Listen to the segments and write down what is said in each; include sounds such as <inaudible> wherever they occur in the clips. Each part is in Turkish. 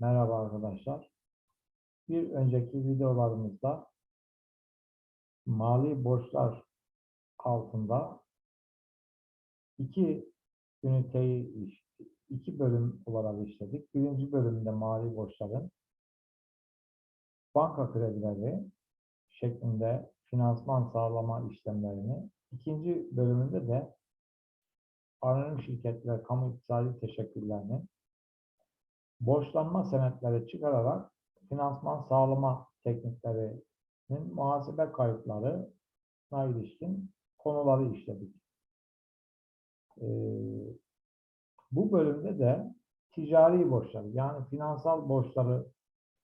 Merhaba arkadaşlar. Bir önceki videolarımızda mali borçlar altında iki üniteyi iki bölüm olarak işledik. Birinci bölümde mali borçların banka kredileri şeklinde finansman sağlama işlemlerini, ikinci bölümünde de anonim şirketler kamu iktisadi teşekkürlerinin borçlanma senetleri çıkararak finansman sağlama tekniklerinin muhasebe kayıtlarına ilişkin konuları işledik. Ee, bu bölümde de ticari borçları yani finansal borçları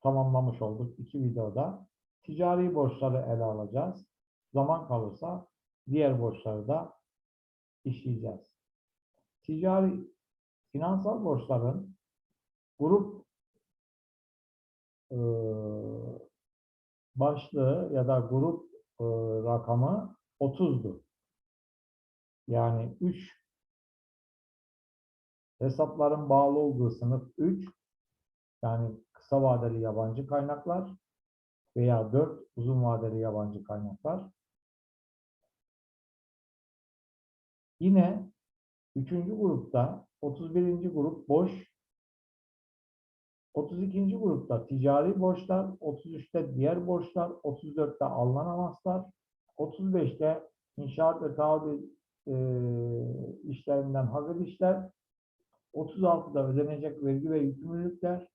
tamamlamış olduk iki videoda. Ticari borçları ele alacağız. Zaman kalırsa diğer borçları da işleyeceğiz. Ticari finansal borçların grup e, başlığı ya da grup e, rakamı 30'du. Yani 3 hesapların bağlı olduğu sınıf 3 yani kısa vadeli yabancı kaynaklar veya 4 uzun vadeli yabancı kaynaklar. Yine üçüncü grupta 31. grup boş 32. grupta ticari borçlar, 33'te diğer borçlar, 34'te alınan avanslar, 35'te inşaat ve taahhüt e, işlerinden hazır işler, 36'da ödenecek vergi ve yükümlülükler,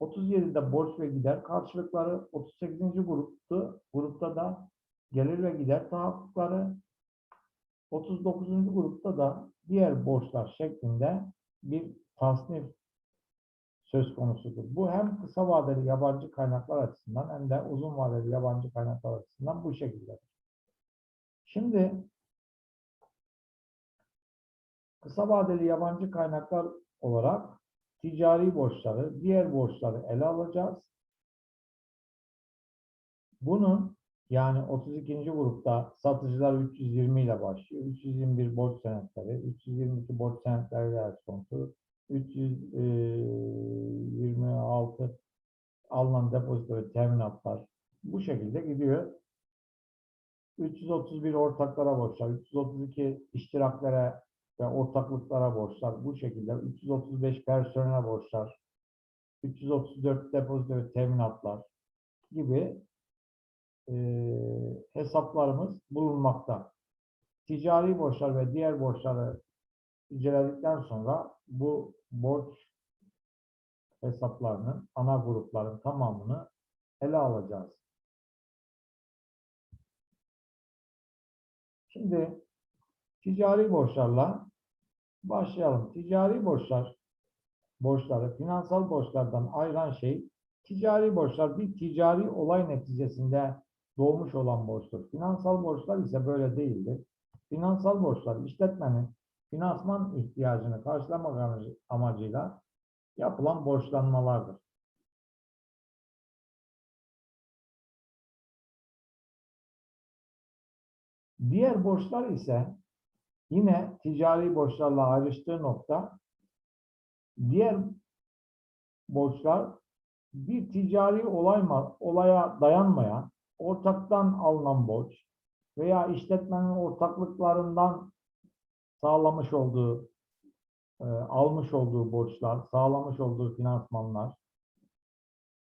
37'de borç ve gider karşılıkları, 38. gruptu, grupta da gelir ve gider tahakkukları, 39. grupta da diğer borçlar şeklinde bir tasnif söz konusudur. Bu hem kısa vadeli yabancı kaynaklar açısından hem de uzun vadeli yabancı kaynaklar açısından bu şekilde. Şimdi kısa vadeli yabancı kaynaklar olarak ticari borçları, diğer borçları ele alacağız. Bunun yani 32. grupta satıcılar 320 ile başlıyor. 321 borç senetleri, 322 borç senetleri ve kontu, 326 alınan depozito ve teminatlar bu şekilde gidiyor. 331 ortaklara borçlar, 332 iştiraklere ve ortaklıklara borçlar bu şekilde. 335 personele borçlar, 334 depozito ve teminatlar gibi e, hesaplarımız bulunmakta. Ticari borçlar ve diğer borçları inceledikten sonra bu borç hesaplarının ana grupların tamamını ele alacağız. Şimdi ticari borçlarla başlayalım. Ticari borçlar borçları finansal borçlardan ayıran şey ticari borçlar bir ticari olay neticesinde doğmuş olan borçtur. Finansal borçlar ise böyle değildir. Finansal borçlar işletmenin finansman ihtiyacını karşılamak amacı- amacıyla yapılan borçlanmalardır. Diğer borçlar ise yine ticari borçlarla ayrıştığı nokta diğer borçlar bir ticari olay olaya dayanmayan ortaktan alınan borç veya işletmenin ortaklıklarından sağlamış olduğu, e, almış olduğu borçlar, sağlamış olduğu finansmanlar.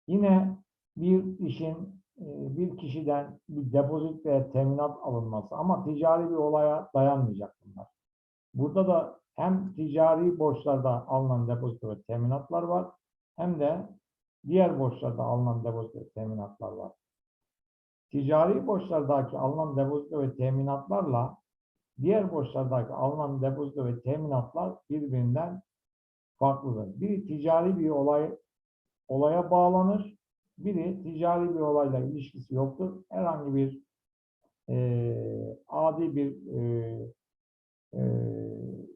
Yine bir işin e, bir kişiden bir depozit ve teminat alınması ama ticari bir olaya dayanmayacak bunlar. Burada da hem ticari borçlarda alınan depozito ve teminatlar var hem de diğer borçlarda alınan depozito ve teminatlar var. Ticari borçlardaki alınan depozito ve teminatlarla diğer borçlardaki alınan depozito ve teminatlar birbirinden farklıdır. Biri ticari bir olay olaya bağlanır, biri ticari bir olayla ilişkisi yoktur. Herhangi bir eee, adi bir eee, eee,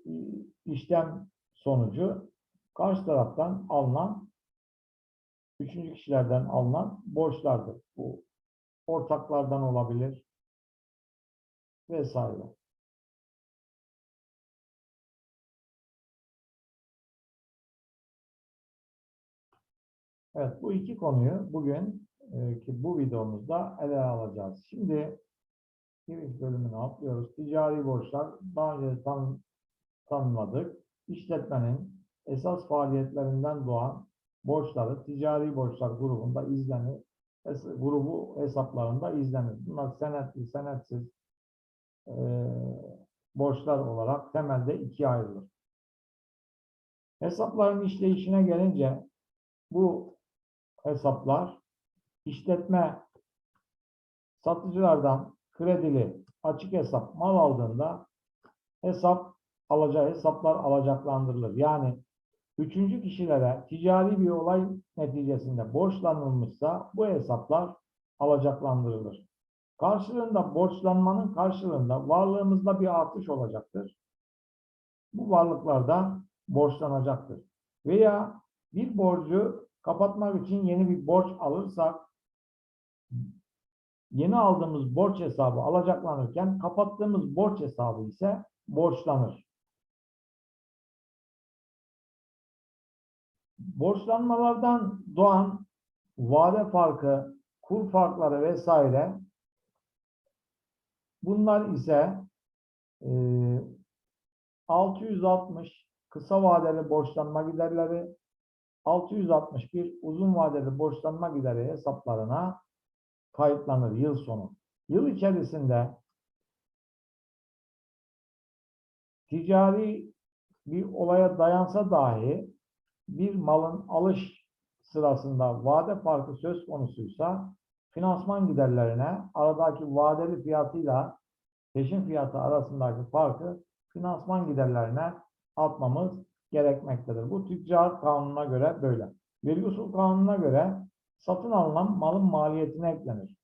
işlem sonucu karşı taraftan alınan üçüncü kişilerden alınan borçlardır. Bu ortaklardan olabilir vesaire. Evet, bu iki konuyu bugün e, ki bu videomuzda ele alacağız. Şimdi giriş bölümünü atlıyoruz. Ticari borçlar daha önce tan tanımladık. İşletmenin esas faaliyetlerinden doğan borçları ticari borçlar grubunda izlenir. Es- grubu hesaplarında izlenir. Bunlar senetli, senetsiz e, borçlar olarak temelde ikiye ayrılır. Hesapların işleyişine gelince bu hesaplar işletme satıcılardan kredili açık hesap mal aldığında hesap alacağı hesaplar alacaklandırılır. Yani üçüncü kişilere ticari bir olay neticesinde borçlanılmışsa bu hesaplar alacaklandırılır. Karşılığında borçlanmanın karşılığında varlığımızda bir artış olacaktır. Bu varlıklarda borçlanacaktır. Veya bir borcu kapatmak için yeni bir borç alırsak yeni aldığımız borç hesabı alacaklanırken kapattığımız borç hesabı ise borçlanır. Borçlanmalardan doğan vade farkı, kur farkları vesaire bunlar ise e, 660 kısa vadeli borçlanma giderleri 661 uzun vadeli borçlanma gideri hesaplarına kayıtlanır yıl sonu. Yıl içerisinde ticari bir olaya dayansa dahi bir malın alış sırasında vade farkı söz konusuysa finansman giderlerine aradaki vadeli fiyatıyla peşin fiyatı arasındaki farkı finansman giderlerine atmamız gerekmektedir. Bu tüccar kanununa göre böyle. Vergi usul kanununa göre satın alınan malın maliyetine eklenir.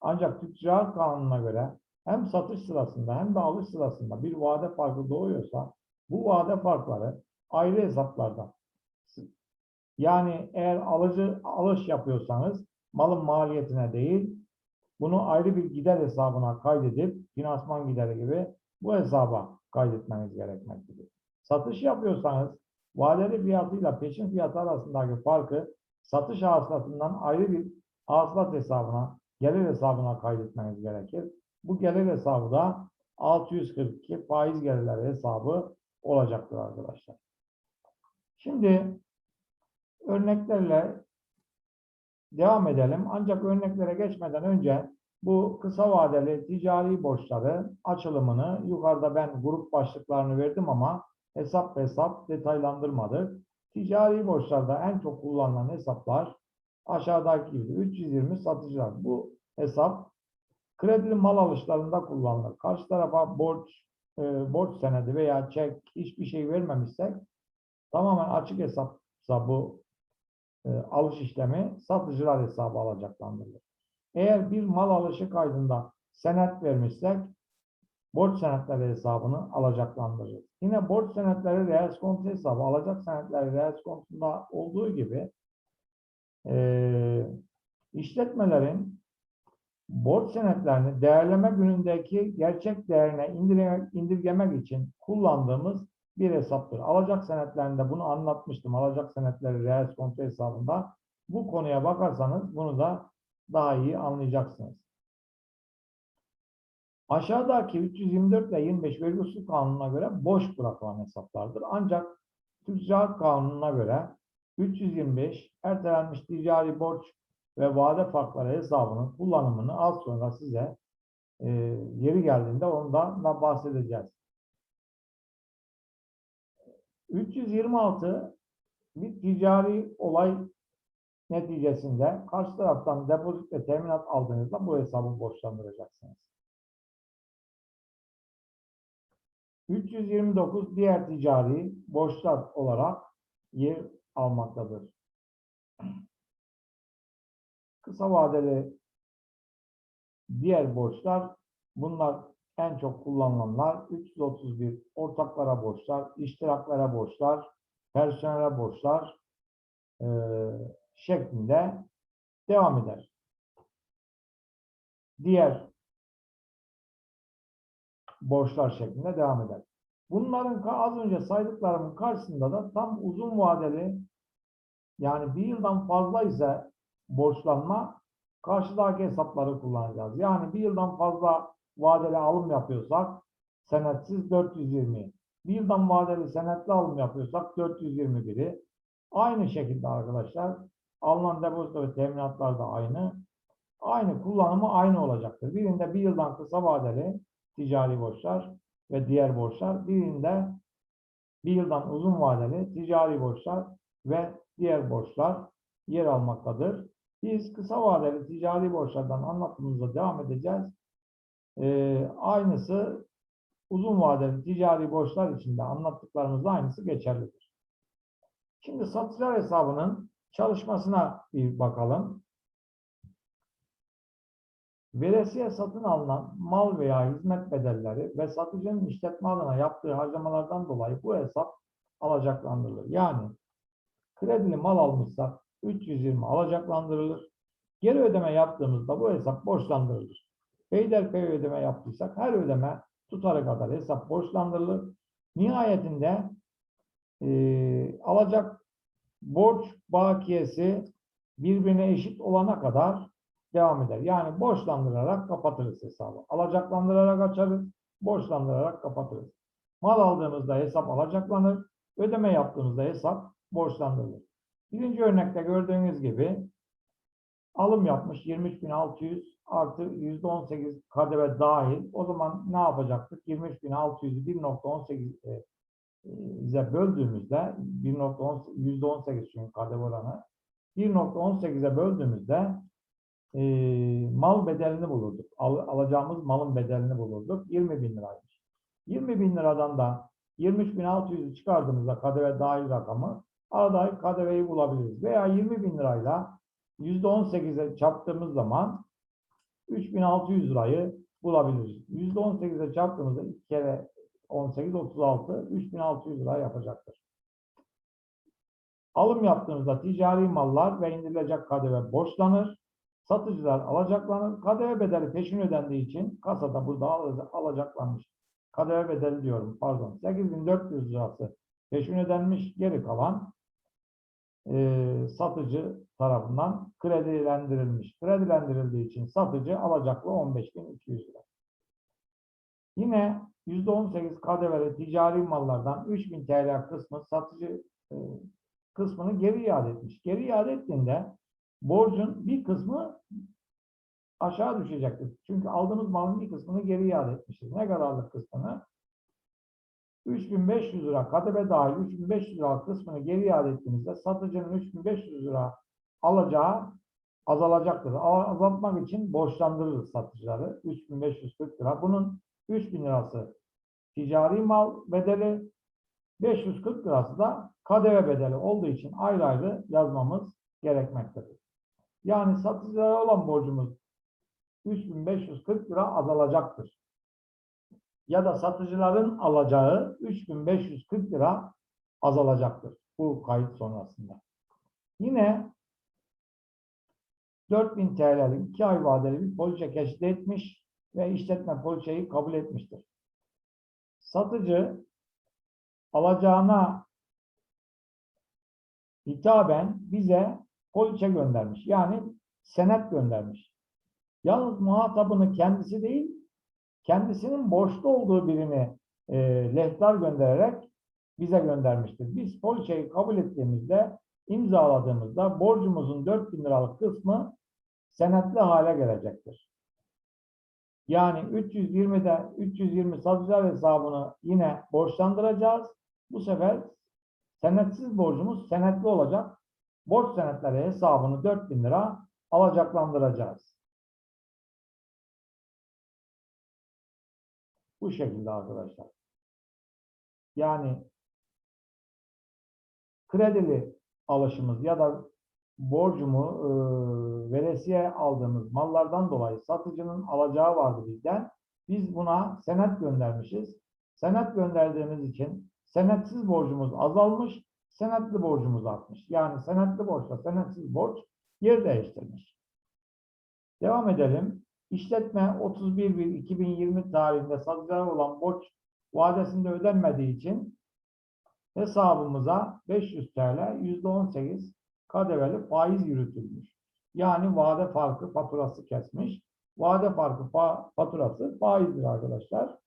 Ancak tüccar kanununa göre hem satış sırasında hem de alış sırasında bir vade farkı doğuyorsa bu vade farkları ayrı hesaplarda yani eğer alıcı alış yapıyorsanız malın maliyetine değil bunu ayrı bir gider hesabına kaydedip finansman gideri gibi bu hesaba kaydetmeniz gerekmektedir. Satış yapıyorsanız vadeli fiyatıyla peşin fiyatı arasındaki farkı satış hasılatından ayrı bir hasılat hesabına, gelir hesabına kaydetmeniz gerekir. Bu gelir hesabı da 642 faiz gelirleri hesabı olacaktır arkadaşlar. Şimdi örneklerle devam edelim. Ancak örneklere geçmeden önce bu kısa vadeli ticari borçları açılımını yukarıda ben grup başlıklarını verdim ama hesap hesap detaylandırmadık. Ticari borçlarda en çok kullanılan hesaplar aşağıdaki gibi 320 satıcılar. Bu hesap kredili mal alışlarında kullanılır. Karşı tarafa borç e, borç senedi veya çek hiçbir şey vermemişsek tamamen açık hesapsa bu e, alış işlemi satıcılar hesabı alacaklandırılır. Eğer bir mal alışı kaydında senet vermişsek borç senetleri hesabını alacaklandırırız. Yine borç senetleri reel kontu hesabı, alacak senetleri reel kontunda olduğu gibi e, işletmelerin borç senetlerini değerleme günündeki gerçek değerine indirgemek, için kullandığımız bir hesaptır. Alacak senetlerinde bunu anlatmıştım. Alacak senetleri reel kontu hesabında. Bu konuya bakarsanız bunu da daha iyi anlayacaksınız. Aşağıdaki 324 ve 25 vergi usul kanununa göre boş bırakılan hesaplardır. Ancak tüccar kanununa göre 325 ertelenmiş ticari borç ve vade farkları hesabının kullanımını az sonra size e, yeri geldiğinde ondan da bahsedeceğiz. 326 bir ticari olay neticesinde karşı taraftan depozit ve teminat aldığınızda bu hesabı borçlandıracaksınız. 329 diğer ticari borçlar olarak yer almaktadır. Kısa vadeli diğer borçlar bunlar en çok kullanılanlar 331 ortaklara borçlar, iştiraklara borçlar, personele borçlar e, şeklinde devam eder. Diğer borçlar şeklinde devam eder. Bunların az önce saydıklarımın karşısında da tam uzun vadeli Yani bir yıldan fazla ise borçlanma karşıdaki hesapları kullanacağız. Yani bir yıldan fazla vadeli alım yapıyorsak senetsiz 420. Bir yıldan vadeli senetli alım yapıyorsak 421'i. Aynı şekilde arkadaşlar alınan depozito ve teminatlar da aynı. Aynı kullanımı aynı olacaktır. Birinde bir yıldan kısa vadeli ticari borçlar ve diğer borçlar. Birinde bir yıldan uzun vadeli ticari borçlar ve diğer borçlar yer almaktadır. Biz kısa vadeli ticari borçlardan anlatımımıza devam edeceğiz. Ee, aynısı uzun vadeli ticari borçlar için de anlattıklarımızda aynısı geçerlidir. Şimdi satıcılar hesabının çalışmasına bir bakalım. Veresiye satın alınan mal veya hizmet bedelleri ve satıcının işletme adına yaptığı harcamalardan dolayı bu hesap alacaklandırılır. Yani kredili mal almışsak 320 alacaklandırılır. Geri ödeme yaptığımızda bu hesap borçlandırılır. Peyderpey ödeme yaptıysak her ödeme tutarı kadar hesap borçlandırılır. Nihayetinde eee, alacak borç bakiyesi birbirine eşit olana kadar devam eder. Yani borçlandırarak kapatırız hesabı. Alacaklandırarak açarız, borçlandırarak kapatırız. Mal aldığımızda hesap alacaklanır, ödeme yaptığımızda hesap borçlandırılır. Birinci örnekte gördüğünüz gibi alım yapmış 23.600 artı %18 KDV dahil. O zaman ne yapacaktık? 23.600'ü 1.18 e, bize böldüğümüzde 1.18 %18 çünkü KDV oranı 1.18'e böldüğümüzde e, mal bedelini bulurduk. Al- alacağımız malın bedelini bulurduk. 20 bin liraymış. 20 bin liradan da 23.600'ü çıkardığımızda KDV dahil rakamı aradaki KDV'yi bulabiliriz. Veya 20 bin lirayla %18'e çarptığımız zaman 3600 lirayı bulabiliriz. %18'e çarptığımızda 2 kere 18, 36, 3600 lira yapacaktır. Alım yaptığımızda ticari mallar ve indirilecek KDV borçlanır. Satıcılar alacaklanır. KDV bedeli peşin ödendiği için kasada burada al- alacaklanmış. KDV bedeli diyorum pardon. 8400 lirası peşin ödenmiş. Geri kalan eee, satıcı tarafından kredilendirilmiş. Kredilendirildiği için satıcı alacaklı 15.200 lira. Yine %18 KDV'li ticari mallardan 3000 TL kısmı satıcı e, kısmını geri iade etmiş. Geri iade ettiğinde borcun bir kısmı aşağı düşecektir. Çünkü aldığımız malın bir kısmını geri iade etmişiz. Ne kadarlık kısmını? 3500 lira KDV dahil 3500 lira kısmını geri iade ettiğimizde satıcının 3500 lira alacağı azalacaktır. Azaltmak için borçlandırırız satıcıları. 3540 lira. Bunun 3000 lirası ticari mal bedeli, 540 lirası da KDV bedeli olduğu için ayrı ayrı yazmamız gerekmektedir. Yani satıcılara olan borcumuz 3540 lira azalacaktır. Ya da satıcıların alacağı 3540 lira azalacaktır bu kayıt sonrasında. Yine 4000 TL'lik 2 ay vadeli bir poliçe keşif etmiş ve işletme poliçeyi kabul etmiştir. Satıcı alacağına hitaben bize poliçe göndermiş. Yani senet göndermiş. Yalnız muhatabını kendisi değil, kendisinin borçlu olduğu birini e, lehtar göndererek bize göndermiştir. Biz poliçeyi kabul ettiğimizde, imzaladığımızda borcumuzun 4000 liralık kısmı senetli hale gelecektir. Yani 320'de 320 satıcılar hesabını yine borçlandıracağız. Bu sefer senetsiz borcumuz senetli olacak. Borç senetleri hesabını 4000 lira alacaklandıracağız. Bu şekilde arkadaşlar. Yani kredili alışımız ya da borcumu e, veresiye aldığımız mallardan dolayı satıcının alacağı vardı bizden. Biz buna senet göndermişiz. Senet gönderdiğimiz için senetsiz borcumuz azalmış, senetli borcumuz artmış. Yani senetli borçla senetsiz borç yer değiştirmiş. Devam edelim. İşletme 31.1.2020 tarihinde satıcılara olan borç vadesinde ödenmediği için hesabımıza 500 TL %18 KDV'li faiz yürütülmüş. Yani vade farkı faturası kesmiş. Vade farkı fa- faturası faizdir arkadaşlar.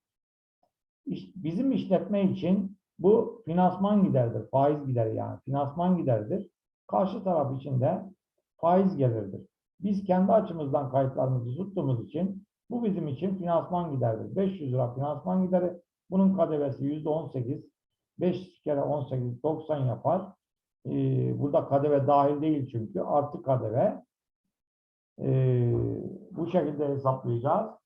İş- bizim işletme için bu finansman gideridir. Faiz gideri yani. Finansman gideridir. Karşı taraf için de faiz gelirdir. Biz kendi açımızdan kayıtlarımızı tuttuğumuz için bu bizim için finansman giderdir. 500 lira finansman gideri. Bunun KDV'si %18. 5 kere 18 90 yapar. Ee, burada KDV dahil değil çünkü. Artı KDV. Ee, bu şekilde hesaplayacağız.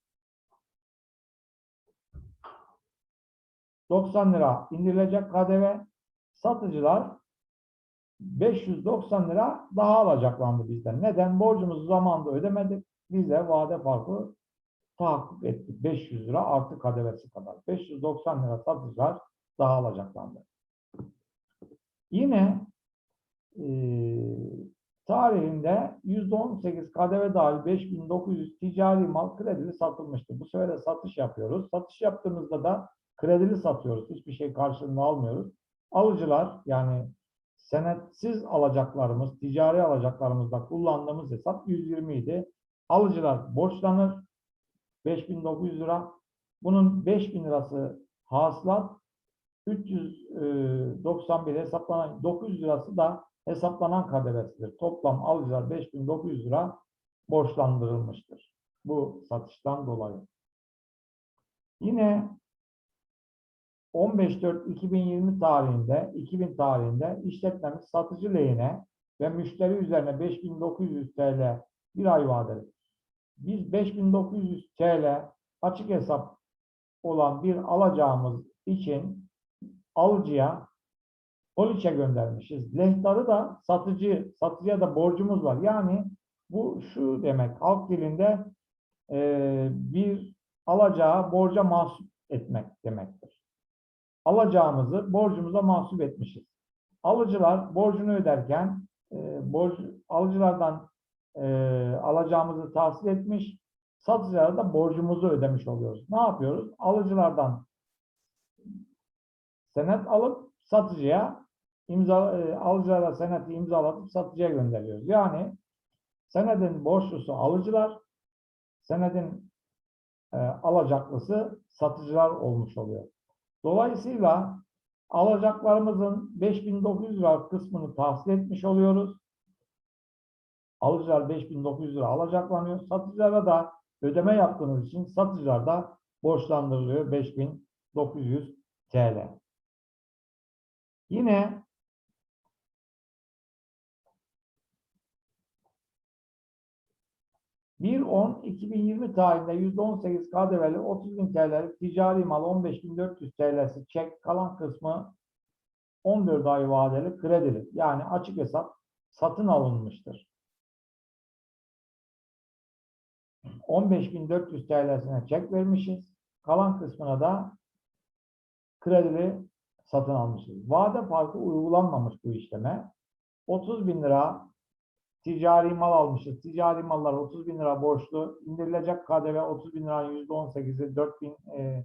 90 lira indirilecek KDV. Satıcılar 590 lira daha alacaklandı bizden. Neden? Borcumuzu zamanında ödemedik. Bize vade farkı tahakkuk ettik. 500 lira artı KDV'si kadar. 590 lira satıcılar daha alacaklandı. Yine eee tarihinde %18 KDV dahil 5900 ticari mal kredili satılmıştı. Bu sefer de satış yapıyoruz. Satış yaptığımızda da kredili satıyoruz. Hiçbir şey karşılığını almıyoruz. Alıcılar yani senetsiz alacaklarımız, ticari alacaklarımızda kullandığımız hesap 120 idi. Alıcılar borçlanır. 5900 lira. Bunun 5000 lirası hasılat, 391 hesaplanan 900 lirası da hesaplanan KDV'sidir. Toplam alıcılar 5900 lira borçlandırılmıştır. Bu satıştan dolayı. Yine 15.4.2020 tarihinde 2000 tarihinde işletmemiz satıcı lehine ve müşteri üzerine 5900 TL bir ay vadeli. Biz 5900 TL açık hesap olan bir alacağımız için alıcıya poliçe göndermişiz. Lehtarı da satıcı, satıcıya da borcumuz var. Yani bu şu demek, halk dilinde eee, bir alacağı borca mahsup etmek demektir. Alacağımızı borcumuza mahsup etmişiz. Alıcılar borcunu öderken eee borç, alıcılardan eee, alacağımızı tahsil etmiş, satıcılara da borcumuzu ödemiş oluyoruz. Ne yapıyoruz? Alıcılardan senet alıp satıcıya imza e, alıcılara seneti imzalatıp satıcıya gönderiyoruz. Yani senedin borçlusu alıcılar, senedin e, alacaklısı satıcılar olmuş oluyor. Dolayısıyla alacaklarımızın 5900 lira kısmını tahsil etmiş oluyoruz. Alıcılar 5900 lira alacaklanıyor. Satıcılara da ödeme yaptığımız için satıcılar da borçlandırılıyor 5900 TL. Yine bir 10 2020 tarihinde %18 KDV'li 30.000 TL'lik ticari mal 15.400 TL'si çek kalan kısmı 14 ay vadeli kredili yani açık hesap satın alınmıştır. 15.400 TL'sine çek vermişiz. Kalan kısmına da kredili satın almışız. Vade farkı uygulanmamış bu işleme. 30 bin lira ticari mal almışız. Ticari mallar 30 bin lira borçlu. İndirilecek KDV 30 bin liranın %18'i 4 bin, e,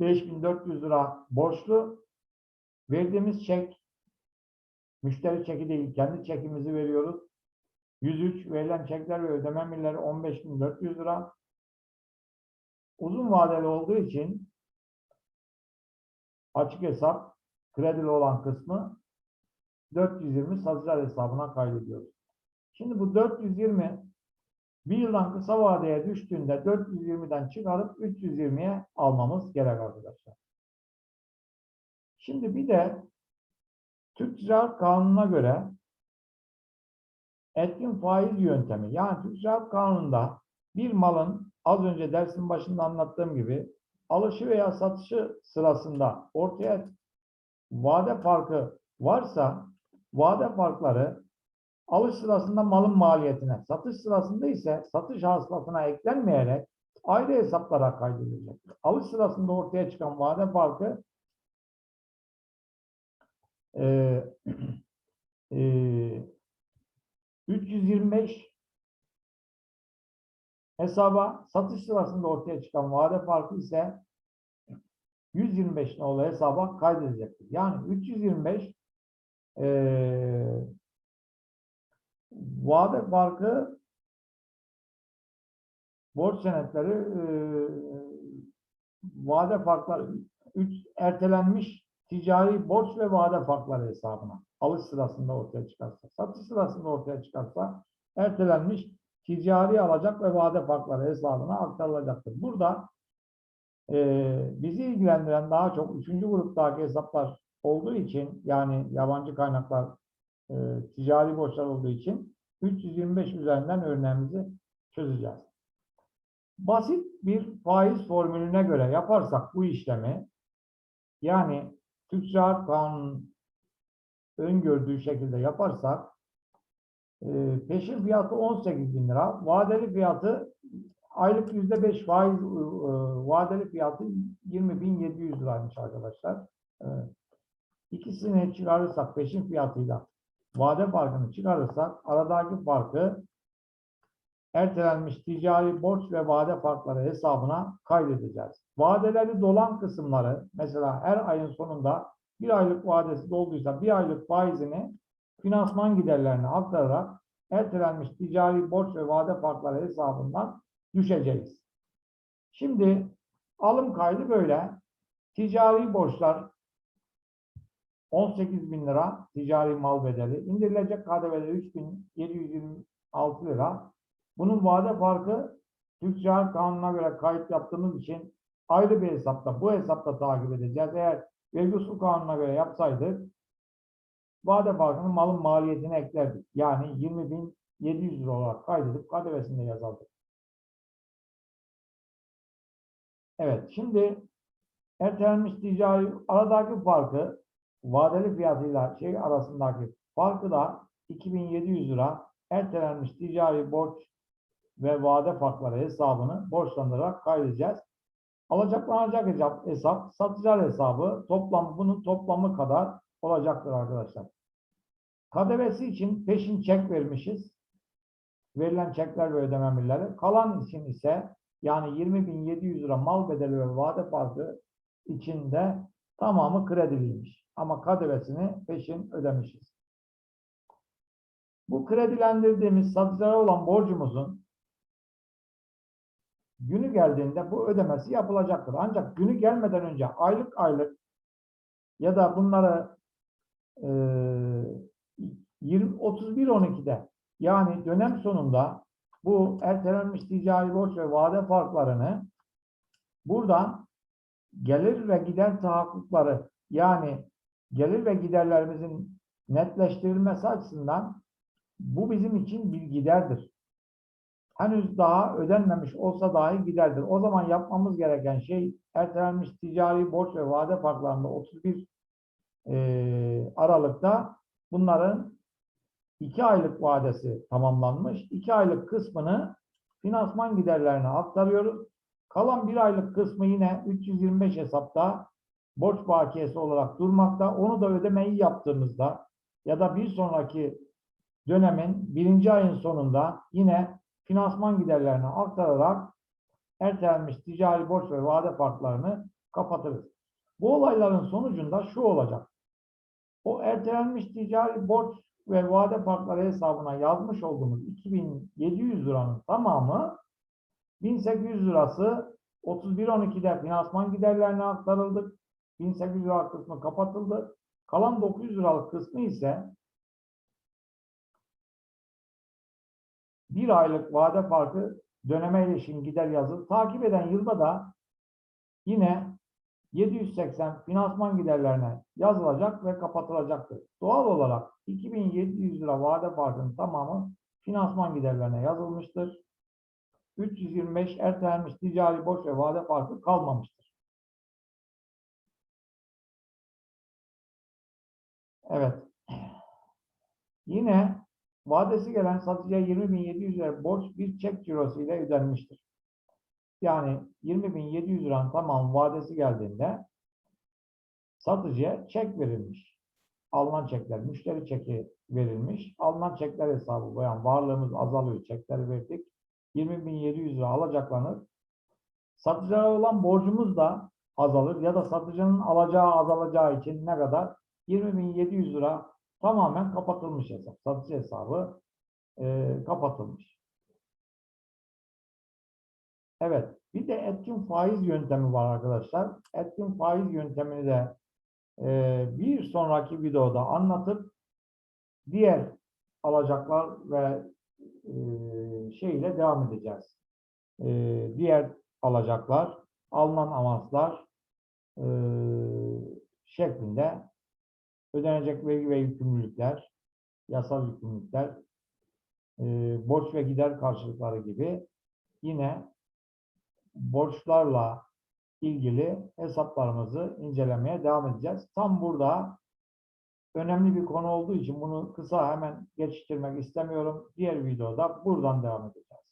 5400 lira borçlu. Verdiğimiz çek müşteri çeki değil kendi çekimizi veriyoruz. 103 verilen çekler ve ödeme milleri 15.400 lira. Uzun vadeli olduğu için açık hesap kredili olan kısmı 420 satıcılar hesabına kaydediyoruz. Şimdi bu 420 bir yıldan kısa vadeye düştüğünde 420'den çıkarıp 320'ye almamız gerek arkadaşlar. Şimdi bir de Türk Ticaret Kanunu'na göre etkin faiz yöntemi yani Türk Ticaret Kanunu'nda bir malın az önce dersin başında anlattığım gibi alışı veya satışı sırasında ortaya vade farkı varsa vade farkları alış sırasında malın maliyetine, satış sırasında ise satış hasılatına eklenmeyerek ayrı hesaplara kaydedilecek. Alış sırasında ortaya çıkan vade farkı e, <clears throat> e, 325 hesaba satış sırasında ortaya çıkan vade farkı ise 125 nolu hesaba kaydedilecektir. Yani 325 Ee, vade farkı borç senetleri e, vade farkları 3 ertelenmiş ticari borç ve vade farkları hesabına alış sırasında ortaya çıkarsa, satış sırasında ortaya çıkarsa ertelenmiş ticari alacak ve vade farkları hesabına aktarılacaktır. Burada e, bizi ilgilendiren daha çok üçüncü gruptaki hesaplar olduğu için yani yabancı kaynaklar e, ticari borçlar olduğu için 325 üzerinden örneğimizi çözeceğiz. Basit bir faiz formülüne göre yaparsak bu işlemi yani Türk Ziraat Kanunu'nun öngördüğü şekilde yaparsak e, peşin fiyatı 18 bin lira, vadeli fiyatı aylık yüzde beş faiz e, vadeli fiyatı 20.700 liraymış arkadaşlar. Evet. İkisini çıkarırsak peşin fiyatıyla vade farkını çıkarırsak aradaki farkı ertelenmiş ticari borç ve vade farkları hesabına kaydedeceğiz. Vadeleri dolan kısımları mesela her ayın sonunda bir aylık vadesi dolduysa bir aylık faizini finansman giderlerine aktararak ertelenmiş ticari borç ve vade farkları hesabından düşeceğiz. Şimdi alım kaydı böyle. Ticari borçlar 18 bin lira ticari mal bedeli. İndirilecek KDV'de 3726 lira. Bunun vade farkı Türk Ticaret Kanunu'na göre kayıt yaptığımız için ayrı bir hesapta, bu hesapta takip edeceğiz. Eğer vergi usul kanununa göre yapsaydık vade farkını malın maliyetine eklerdik. Yani 20.700 lira olarak kaydedip KDV'sinde yazardık. Evet, şimdi ertelenmiş ticari aradaki farkı vadeli fiyatıyla şey arasındaki farkı da 2700 lira ertelenmiş ticari borç ve vade farkları hesabını borçlandırarak kaydedeceğiz. Alacaklanacak hesap, hesap satıcılar hesabı toplam bunun toplamı kadar olacaktır arkadaşlar. KDV'si için peşin çek vermişiz. Verilen çekler ve ödeme. Kalan için ise yani 20.700 lira mal bedeli ve vade farkı içinde tamamı krediliymiş. Ama KDV'sini peşin ödemişiz. Bu kredilendirdiğimiz satıcılara olan borcumuzun günü geldiğinde bu ödemesi yapılacaktır. Ancak günü gelmeden önce aylık aylık ya da bunları e, 20, 31-12'de yani dönem sonunda bu ertelenmiş ticari borç ve vade farklarını buradan gelir ve gider tahakkukları yani gelir ve giderlerimizin netleştirilmesi açısından bu bizim için bir giderdir. Henüz daha ödenmemiş olsa dahi giderdir. O zaman yapmamız gereken şey ertelenmiş ticari borç ve vade farklarında 31 e, Aralık'ta bunların 2 aylık vadesi tamamlanmış. 2 aylık kısmını finansman giderlerine aktarıyoruz. Kalan bir aylık kısmı yine 325 hesapta borç bakiyesi olarak durmakta. Onu da ödemeyi yaptığımızda ya da bir sonraki dönemin birinci ayın sonunda yine finansman giderlerine aktararak ertelenmiş ticari borç ve vade farklarını kapatırız. Bu olayların sonucunda şu olacak. O ertelenmiş ticari borç ve vade farkları hesabına yazmış olduğumuz 2700 liranın tamamı 1800 lirası 31.12'de finansman giderlerine aktarıldı. 1800 liralık kısmı kapatıldı. Kalan 900 liralık kısmı ise bir aylık vade farkı döneme ilişkin gider yazılı. Takip eden yılda da yine 780 finansman giderlerine yazılacak ve kapatılacaktır. Doğal olarak 2700 lira vade farkının tamamı finansman giderlerine yazılmıştır. 325 ertelenmiş ticari borç ve vade farkı kalmamıştır. Evet. Yine vadesi gelen satıcıya 20.700 lira borç bir çek cirosu ile ödenmiştir. Yani 20.700 liranın tamam vadesi geldiğinde satıcıya çek verilmiş. Alınan çekler, müşteri çeki verilmiş. Alınan çekler hesabı koyan varlığımız azalıyor. Çekleri verdik. 20.700 lira alacaklanır. Satıcıya olan borcumuz da azalır ya da satıcının alacağı azalacağı için ne kadar? 20.700 lira tamamen kapatılmış hesap. Satış hesabı e, kapatılmış. Evet. Bir de etkin faiz yöntemi var arkadaşlar. Etkin faiz yöntemini de e, bir sonraki videoda anlatıp diğer alacaklar ve e, şeyle devam edeceğiz. E, diğer alacaklar, alınan avanslar e, şeklinde ödenecek vergi ve yükümlülükler, yasal yükümlülükler, e, borç ve gider karşılıkları gibi yine borçlarla ilgili hesaplarımızı incelemeye devam edeceğiz. Tam burada önemli bir konu olduğu için bunu kısa hemen geçiştirmek istemiyorum. Diğer videoda buradan devam edeceğiz.